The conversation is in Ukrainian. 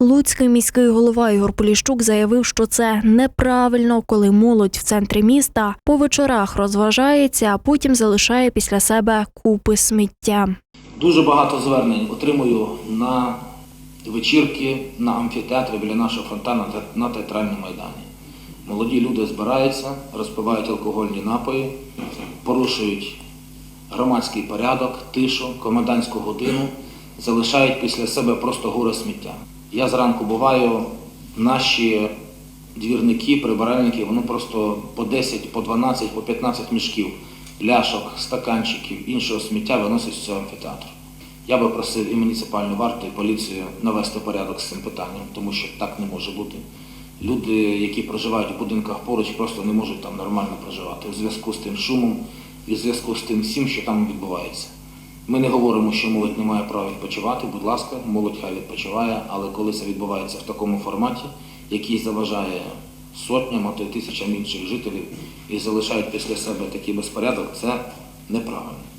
Луцький міський голова Ігор Поліщук заявив, що це неправильно, коли молодь в центрі міста по вечорах розважається, а потім залишає після себе купи сміття. Дуже багато звернень отримую на вечірки, на амфітеатри біля нашого фонтану на театральному майдані. Молоді люди збираються, розпивають алкогольні напої, порушують громадський порядок, тишу, комендантську годину, залишають після себе просто гори сміття. Я зранку буваю, наші двірники, прибиральники, вони просто по 10, по 12, по 15 мішків, пляшок, стаканчиків, іншого сміття виносять з цього амфітеатру. Я би просив і муніципальну варту, і поліцію навести порядок з цим питанням, тому що так не може бути. Люди, які проживають в будинках поруч, просто не можуть там нормально проживати у зв'язку з тим шумом і в зв'язку з тим всім, що там відбувається. Ми не говоримо, що молодь не має права відпочивати. Будь ласка, молодь хай відпочиває, але коли це відбувається в такому форматі, який заважає сотням, а то й тисячам інших жителів і залишають після себе такий безпорядок, це неправильно.